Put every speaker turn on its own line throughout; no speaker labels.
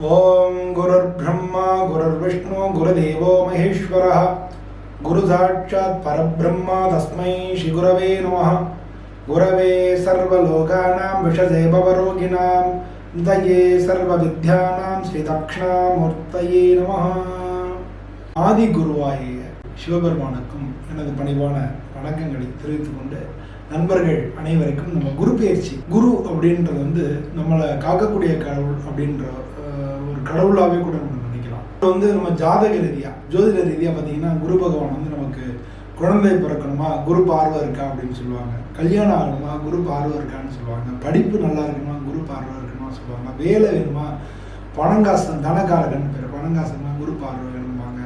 ஓம் குருர் பிரம்மா குருர் விஷ்ணு குருதேவோ மகேஸ்வர. குரு சாட்சாத் பரபிரம்மா தஸ்மை ஸ்ரீ குரவே நம குரவே சர்வலோகானாம் விஷதே பவரோகிணாம் தயே சர்வ வித்யானாம் ஸ்ரீ தக்ஷணாமூர்த்தயே நம ஆதி குருவாய சிவபெருமானுக்கும் எனது பணிவான வணக்கங்களை தெரிவித்துக் கொண்டு நண்பர்கள் அனைவருக்கும் நம்ம குரு பயிற்சி குரு அப்படின்றது வந்து நம்மளை காக்கக்கூடிய கடவுள் அப்படின்ற கடவுளாகவே கூட நம்ம நினைக்கலாம். இது வந்து நம்ம ஜாதக ரீதியா ஜோதிட ரீதியா பார்த்தீங்கன்னா குரு பகவான் வந்து நமக்கு குழந்தை பிறக்கணுமா குரு பார்வை இருக்கா அப்படின்னு சொல்லுவாங்க. கல்யாணம் ஆகணுமா குரு பார்வை இருக்கான்னு சொல்லுவாங்க. படிப்பு நல்லா இருக்கணுமா குரு பார்வை இருக்கணுமா சொல்லுவாங்க. வேலை வேணுமா பணங்காசன் தனக்காரகன் பேர் பணங்காசன்னா குரு பார்வை வேணுமாங்க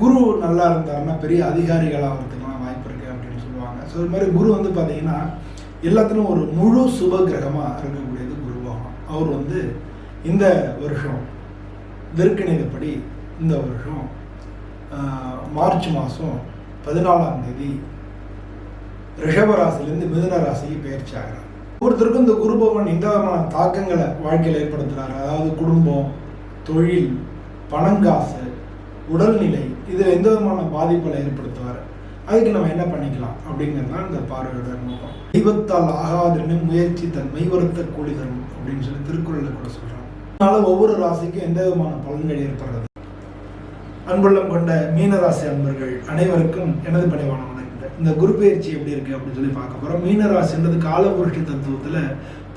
குரு நல்லா இருந்தாருன்னா பெரிய அதிகாரிகளாக வரதுக்குலாம் வாய்ப்பு இருக்கு அப்படின்னு சொல்லுவாங்க. ஸோ இது மாதிரி குரு வந்து பார்த்தீங்கன்னா எல்லாத்துலையும் ஒரு முழு சுப கிரகமாக இருக்கக்கூடியது குரு பகவான். அவர் வந்து இந்த வருஷம் விற்கணிதப்படி இந்த வருஷம் மார்ச் மாதம் பதினாலாம் தேதி ரிஷப ராசியிலேருந்து மிதுன ராசிக்கு பயிற்சி ஆகிறார். ஒவ்வொருத்தருக்கும் இந்த குரு பகவான் எந்த விதமான தாக்கங்களை வாழ்க்கையில் ஏற்படுத்துகிறார் அதாவது குடும்பம் தொழில் பணங்காசு உடல்நிலை இதில் எந்த விதமான பாதிப்புகளை ஏற்படுத்துவார்? அதுக்கு நம்ம என்ன பண்ணிக்கலாம் அப்படிங்கிறது தான் இந்த பார்வையோட நோக்கம். தெய்வத்தால் ஆகாதுன்னு முயற்சி தன் மெய்வருத்த கூலி தரும் அப்படின்னு சொல்லி திருக்குறளில் கூட சொல்கிறாங்க அதனால ஒவ்வொரு ராசிக்கும் எந்த விதமான பலன்கள் ஏற்படுறது? அன்புள்ளம் கொண்ட மீனராசி அன்பர்கள் அனைவருக்கும் எனது பணிவான வணக்கங்கள். இந்த குரு பயிற்சி எப்படி இருக்கு அப்படின்னு சொல்லி பார்க்க போறோம். மீனராசின்றது காலபுருஷ தத்துவத்துல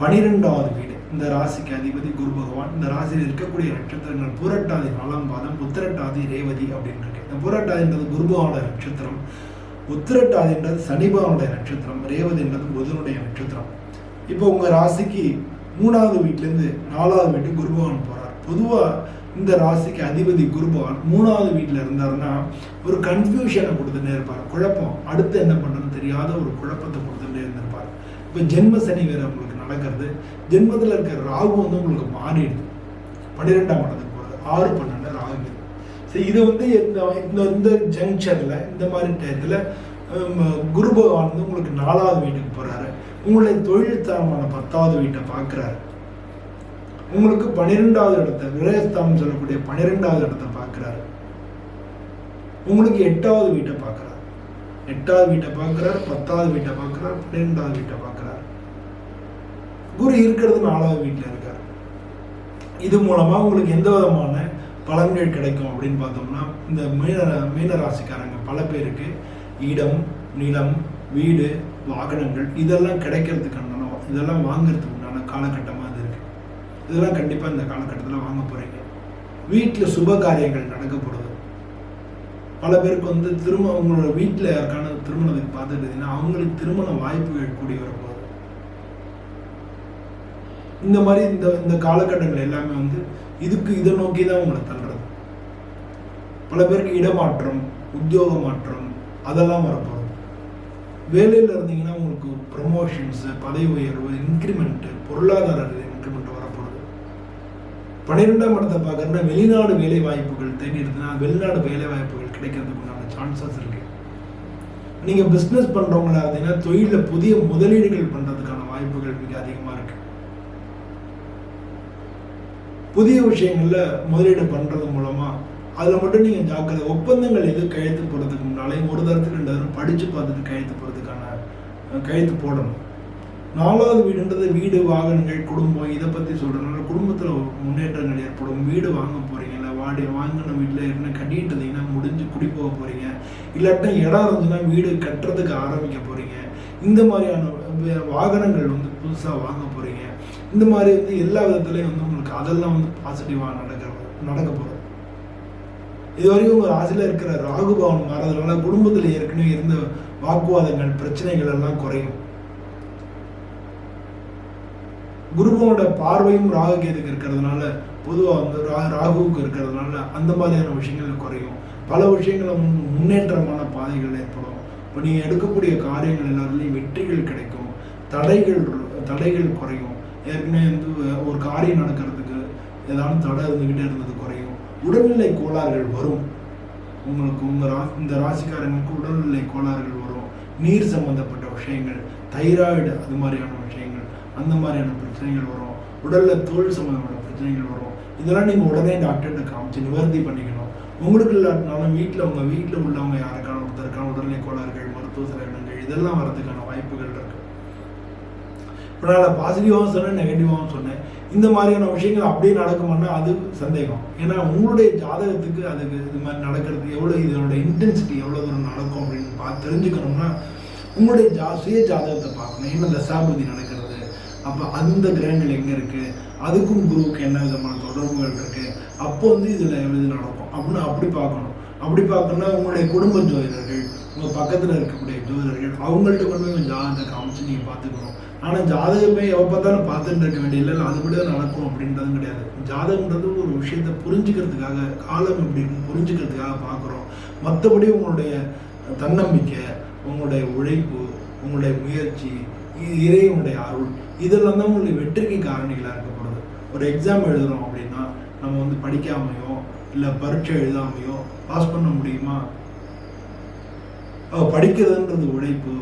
பனிரெண்டாவது வீடு. இந்த ராசிக்கு அதிபதி குரு பகவான். இந்த ராசியில் இருக்கக்கூடிய நட்சத்திரங்கள் பூரட்டாதி நாலாம் பாதம் உத்திரட்டாதி ரேவதி அப்படின்னு இருக்கு. இந்த பூரட்டாதின்றது குரு பகவானோட நட்சத்திரம். உத்திரட்டாதின்றது சனி பகவானுடைய நட்சத்திரம். ரேவதின்றது புதனுடைய நட்சத்திரம். இப்போ உங்க ராசிக்கு மூணாவது வீட்டிலேருந்து நாலாவது வீட்டுக்கு குரு பகவான் போகிறார் பொதுவா இந்த ராசிக்கு அதிபதி குரு பகவான் மூணாவது வீட்டில் இருந்தாருன்னா ஒரு கன்ஃபியூஷனை கொடுத்துட்டே இருப்பார். குழப்பம். அடுத்து என்ன பண்ணுறதுன்னு தெரியாத ஒரு குழப்பத்தை கொடுத்துட்டே இருந்திருப்பார். இப்போ ஜென்ம சனி வேறு உங்களுக்கு நடக்கிறது. ஜென்மத்தில் இருக்கிற ராகு வந்து உங்களுக்கு மாறிடுது. பன்னிரெண்டாம் இடத்துக்கு போகிறது ஆறு பன்னெண்டு ராகு. ஸோ இது வந்து இந்த இந்த இந்த ஜங்ஷனில் இந்த மாதிரி டயத்தில் குரு பகவான் வந்து உங்களுக்கு நாலாவது வீட்டுக்கு போகிறாரு உங்களுடைய தொழில் தரமான பத்தாவது வீட்டை பார்க்குறாரு. உங்களுக்கு பன்னிரெண்டாவது இடத்த விரயஸ்தானம் சொல்லக்கூடிய பன்னிரெண்டாவது இடத்த பார்க்குறாரு. உங்களுக்கு எட்டாவது வீட்டை பார்க்குறாரு. எட்டாவது வீட்டை பார்க்குறாரு பத்தாவது வீட்டை பார்க்குறாரு பன்னிரெண்டாவது வீட்டை பார்க்குறாரு. குரு இருக்கிறது நாலாவது வீட்டில் இருக்கார். இது மூலமா உங்களுக்கு எந்த விதமான பலன்கள் கிடைக்கும் அப்படின்னு பார்த்தோம்னா இந்த மீன மீன ராசிக்காரங்க பல பேருக்கு இடம் நிலம் வீடு வாகனங்கள் இதெல்லாம் கிடைக்கிறதுக்கான இதெல்லாம் வாங்குறதுக்கு உண்டான காலகட்டமாக அது இருக்குது இதெல்லாம் கண்டிப்பாக இந்த காலகட்டத்தில் வாங்க போகிறீங்க வீட்டில் சுப காரியங்கள் நடக்கப்படுது. பல பேருக்கு வந்து திரும்ப உங்களோட வீட்டில் யாருக்கான திருமணத்துக்கு பார்த்துட்டு அவங்களுக்கு திருமண வாய்ப்புகள் கூடி வரும்போது இந்த மாதிரி இந்த இந்த காலகட்டங்கள் எல்லாமே வந்து இதுக்கு இதை நோக்கி தான் உங்களை தள்ளுறது. பல பேருக்கு இடமாற்றம் உத்தியோக மாற்றம் அதெல்லாம் வரப்போகுது. வேலையில் இருந்தீங்கன்னா உங்களுக்கு ப்ரொமோஷன்ஸு பதவி உயர்வு இன்க்ரிமெண்ட்டு பொருளாதார இன்க்ரிமெண்ட் வரப்போகுது. பன்னிரெண்டாம் இடத்தை பார்க்குறதுனா வெளிநாடு வேலை வாய்ப்புகள் தேடி இருந்ததுன்னா வெளிநாடு வேலை வாய்ப்புகள் கிடைக்கிறதுக்கு உண்டான சான்சஸ் இருக்குது நீங்கள் பிஸ்னஸ் பண்ணுறவங்களா இருந்தீங்கன்னா தொழிலில் புதிய முதலீடுகள் பண்ணுறதுக்கான வாய்ப்புகள் மிக அதிகமாக இருக்குது புதிய விஷயங்களில் முதலீடு பண்ணுறது மூலமாக அதில் மட்டும் நீங்கள் ஜாக்கிரதை ஒப்பந்தங்கள் எது கையெழுத்து போகிறதுக்கு முன்னாலே ஒரு தரத்துக்கு ரெண்டு தரம் படித்து பார்த்துட்டு கையெழுத்து போகிறது அஹ், போடணும். நாலாவது வீடுன்றது வீடு வாகனங்கள் குடும்பம் இதை பற்றி சொல்கிறதுனால குடும்பத்தில் முன்னேற்றங்கள் ஏற்படும். வீடு வாங்க போகிறீங்கல்ல வாடி வாங்கின வீட்டில் ஏற்கனவே கட்டிட்டு இருந்தீங்கன்னா முடிஞ்சு குடி போக போகிறீங்க இல்லாட்டா இடம் இருந்துச்சுன்னா வீடு கட்டுறதுக்கு ஆரம்பிக்க போகிறீங்க இந்த மாதிரியான வாகனங்கள் வந்து புதுசாக வாங்க போகிறீங்க இந்த மாதிரி வந்து எல்லா விதத்துலேயும் வந்து உங்களுக்கு அதெல்லாம் வந்து பாசிட்டிவாக நடக்க நடக்க போகிறோம் இது வரைக்கும் உங்க இருக்கிற ராகு பவன் மாறதுனால குடும்பத்துல ஏற்கனவே இருந்த வாக்குவாதங்கள் பிரச்சனைகள் எல்லாம் குறையும். குருபவனோட பார்வையும் ராகுகேதுக்கு இருக்கிறதுனால பொதுவாக வந்து ரா ராகுவுக்கு இருக்கிறதுனால அந்த மாதிரியான விஷயங்கள் குறையும். பல விஷயங்களை முன்னேற்றமான பாதைகள் ஏற்படும். இப்போ நீங்கள் எடுக்கக்கூடிய காரியங்கள் எல்லாத்துலேயும் வெற்றிகள் கிடைக்கும். தடைகள் தடைகள் குறையும். ஏற்கனவே வந்து ஒரு காரியம் நடக்கிறதுக்கு ஏதாவது தடை இருந்துக்கிட்டே இருந்தது குறையும். உடல்நிலை கோளாறுகள் வரும். உங்களுக்கு உங்கள் ரா இந்த ராசிக்காரங்களுக்கு உடல்நிலை கோளாறுகள் வரும். நீர் சம்பந்தப்பட்ட விஷயங்கள் தைராய்டு அது மாதிரியான விஷயங்கள் அந்த மாதிரியான பிரச்சனைகள் வரும். உடலில் தோல் சம்மந்தப்பட்ட பிரச்சனைகள் வரும். இதெல்லாம் நீங்கள் உடனே டாக்டர்கிட்ட காமிச்சு நிவர்த்தி பண்ணிக்கணும். உங்களுக்கு இல்லாட்டினாலும் வீட்டில் உங்கள் வீட்டில் உள்ளவங்க யாருக்கான ஒருத்தருக்கான உடல்நிலை கோளாறுகள் மருத்துவ செலவினங்கள் இதெல்லாம் வரதுக்கான வாய்ப்புகள் இருக்குது இப்போ நான் பாசிட்டிவாகவும் சொன்னேன் நெகட்டிவாகவும் சொன்னேன். இந்த மாதிரியான விஷயங்கள் அப்படியே நடக்குமானா அது சந்தேகம். ஏன்னா உங்களுடைய ஜாதகத்துக்கு அதுக்கு இது மாதிரி நடக்கிறது எவ்வளோ இதனோட இன்டென்சிட்டி எவ்வளோ தூரம் நடக்கும் அப்படின்னு பார்த்து தெரிஞ்சுக்கணும்னா உங்களுடைய ஜா சுய ஜாதகத்தை பார்க்கணும். என்ன தசாபதி நடக்கிறது? அப்போ அந்த கிரகங்கள் எங்கே இருக்குது அதுக்கும் குருவுக்கு என்ன விதமான தொடர்புகள் இருக்குது அப்போ வந்து இதில் இது நடக்கும். அப்படின்னு அப்படி பார்க்கணும். அப்படி பார்க்கணும்னா உங்களுடைய குடும்ப ஜோதிடர்கள் உங்கள் பக்கத்தில் இருக்கக்கூடிய ஜோதிடர்கள் அவங்கள்ட்ட கொண்டு போய் ஜாதகத்தை காமிச்சு நீங்கள் பார்த்துக்கணும். ஆனால் ஜாதகமே எப்போ பார்த்தாலும் பார்த்துட்டு இருக்க வேண்டிய இல்லை அதுபடி தான் நடக்கும் அப்படின்றதும் கிடையாது. ஜாதகன்றது ஒரு விஷயத்தை புரிஞ்சுக்கிறதுக்காக காலம் எப்படி புரிஞ்சுக்கிறதுக்காக பார்க்குறோம். மற்றபடி உங்களுடைய தன்னம்பிக்கை உங்களுடைய உழைப்பு உங்களுடைய முயற்சி இறைவனுடைய அருள் இதெல்லாம் தான் உங்களுடைய வெற்றிக்கு காரணிகளாக இருக்கப்படுது. ஒரு எக்ஸாம் எழுதுகிறோம் அப்படின்னா நம்ம வந்து படிக்காமையோ இல்லை பரீட்சை எழுதாமையோ பாஸ் பண்ண முடியுமா? படிக்கிறதுன்றது உழைப்பு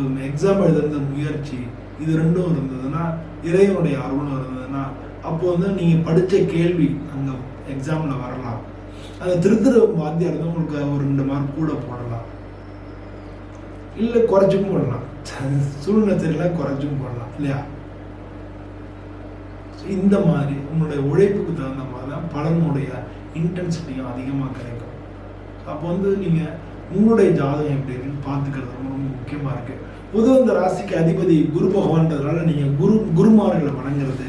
வந்து எக்ஸாம் எழுதுறது முயற்சி இது ரெண்டும் இருந்ததுன்னா இறைவனுடைய அருளும் இருந்ததுன்னா அப்போ வந்து நீங்கள் படித்த கேள்வி அங்கே எக்ஸாமில் வரலாம். அந்த திருத்துற வாத்தியார் வந்து உங்களுக்கு ஒரு ரெண்டு மார்க் கூட போடலாம். இல்லை குறைச்சும் போடலாம். சூழ்நிலை தெரியல குறைச்சும் போடலாம். இல்லையா? இந்த மாதிரி உங்களுடைய உழைப்புக்கு தகுந்த மாதிரி தான் பலனுடைய இன்டென்சிட்டியும் அதிகமாக கிடைக்கும். அப்போ வந்து நீங்கள் உங்களுடைய ஜாதகம் எப்படி இருக்குன்னு பார்த்துக்கிறது ரொம்ப ரொம்ப முக்கியமாக இருக்குது பொதுவாக இந்த ராசிக்கு அதிபதி குரு பகவான்றதுனால நீங்கள் குரு குருமார்களை வணங்குறது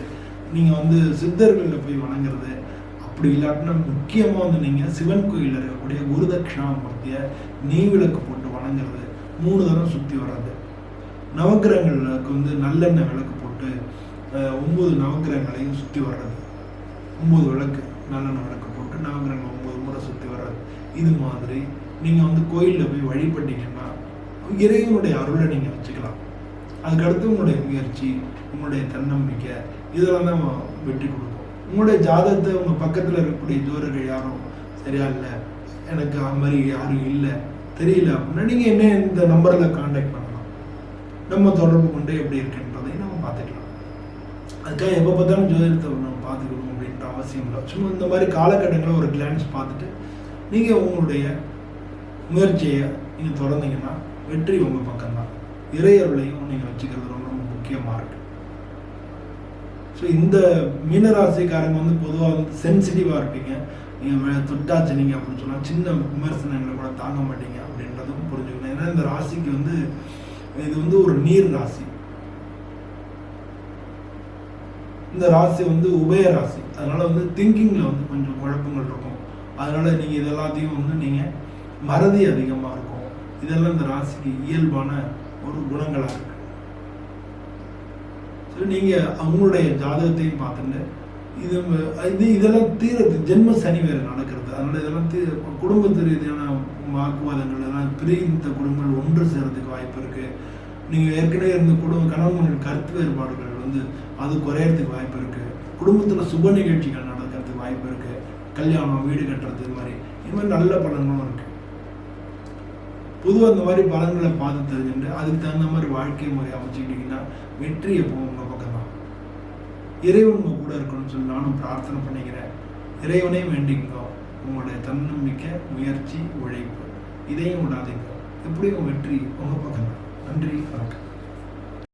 நீங்கள் வந்து சித்தர்களில் போய் வணங்குறது அப்படி இல்லாட்டினா முக்கியமாக வந்து நீங்கள் சிவன் கோயிலில் இருக்கக்கூடிய குரு தட்சிணாமூர்த்தியை நெய் விளக்கு போட்டு வணங்குறது மூணு தரம் சுற்றி வர்றது. நவக்கிரகங்களுக்கு வந்து நல்லெண்ணெய் விளக்கு போட்டு ஒம்பது நவக்கிரகங்களையும் சுற்றி வர்றது. ஒம்பது விளக்கு நல்லெண்ணெய் விளக்கு போட்டு நவக்கிரகங்கள் ஒம்பது முறை சுற்றி வர்றது. இது மாதிரி நீங்கள் வந்து கோயிலில் போய் வழிபட்டீங்கன்னா இறைவனுடைய அருளை நீங்கள் வச்சுக்கலாம். அதுக்கடுத்து உங்களுடைய முயற்சி உங்களுடைய தன்னம்பிக்கை இதெல்லாம் தான் வெற்றி கொடுக்கும் உங்களுடைய ஜாதகத்தை உங்கள் பக்கத்தில் இருக்கக்கூடிய ஜோரர்கள் யாரும் சரியா இல்லை எனக்கு அது மாதிரி யாரும் இல்லை தெரியல அப்படின்னா நீங்கள் என்ன இந்த நம்பரில் காண்டாக்ட் பண்ணலாம். நம்ம தொடர்பு கொண்டு எப்படி இருக்குன்றதையும் நம்ம பார்த்துக்கலாம். அதுக்காக எப்போ பார்த்தாலும் ஜோதிடத்தை நம்ம பார்த்துக்கணும் அப்படின்ற அவசியம் இல்லை. சும்மா இந்த மாதிரி காலகட்டங்களில் ஒரு கிளான்ஸ் பார்த்துட்டு நீங்கள் உங்களுடைய முயற்சியை நீங்கள் தொடர்ந்தீங்கன்னா வெற்றி உங்கள் பக்கம்தான். இறையருளையும் நீங்கள் வச்சுக்கிறது ரொம்ப ரொம்ப முக்கியமாக இருக்கு. ஸோ இந்த மீனராசிக்காரங்க வந்து பொதுவாக வந்து சென்சிட்டிவாக இருப்பீங்க. நீங்கள் தொட்டாச்சு நீங்கள் அப்படின்னு சொன்னால் சின்ன விமர்சனங்களை கூட தாங்க மாட்டீங்க அப்படின்றதும் புரிஞ்சுக்கணும். ஏன்னா இந்த ராசிக்கு வந்து இது வந்து ஒரு நீர் ராசி. இந்த ராசி வந்து உபய ராசி. அதனால வந்து திங்கிங்கில் வந்து கொஞ்சம் குழப்பங்கள் இருக்கும். அதனால நீங்கள் இது எல்லாத்தையும் வந்து நீங்கள் மறதி அதிகமாக இருக்கும். இதெல்லாம் இந்த ராசிக்கு இயல்பான ஒரு குணங்களாக இருக்கு. ஸோ நீங்கள் அவங்களுடைய ஜாதகத்தையும் பார்த்துட்டு இது இது இதெல்லாம் தீர ஜென்ம சனி வேறு நடக்கிறது. அதனால இதெல்லாம் தீ குடும்பத்து ரீதியான வாக்குவாதங்கள் எல்லாம் பிரிந்த குடும்பங்கள் ஒன்று சேர்றதுக்கு வாய்ப்பு இருக்கு. நீங்கள் ஏற்கனவே இருந்த குடும்ப கணவன்கள் கருத்து வேறுபாடுகள் வந்து அது குறையறதுக்கு வாய்ப்பு இருக்கு. குடும்பத்தில் சுப நிகழ்ச்சிகள் நடக்கிறதுக்கு வாய்ப்பு இருக்கு. கல்யாணம் வீடு கட்டுறது இது மாதிரி. இது மாதிரி நல்ல பலன்களும் இருக்கு. பொதுவாக இந்த மாதிரி பலன்களை பார்த்து தெரிஞ்சுட்டு அதுக்கு தகுந்த மாதிரி வாழ்க்கை முறை அமைச்சுக்கிட்டிங்கன்னா வெற்றி எப்பவும் உங்கள் பக்கம் தான் இறைவன் உங்கள் கூட இருக்கணும்னு சொல்லி நானும் பிரார்த்தனை பண்ணிக்கிறேன். இறைவனையும் வேண்டிக்கோ. உங்களுடைய தன்னம்பிக்கை முயற்சி உழைப்பு இதையும் விடாதீங்க. எப்படியும் வெற்றி உங்கள் பக்கம் தான் நன்றி வணக்கம்.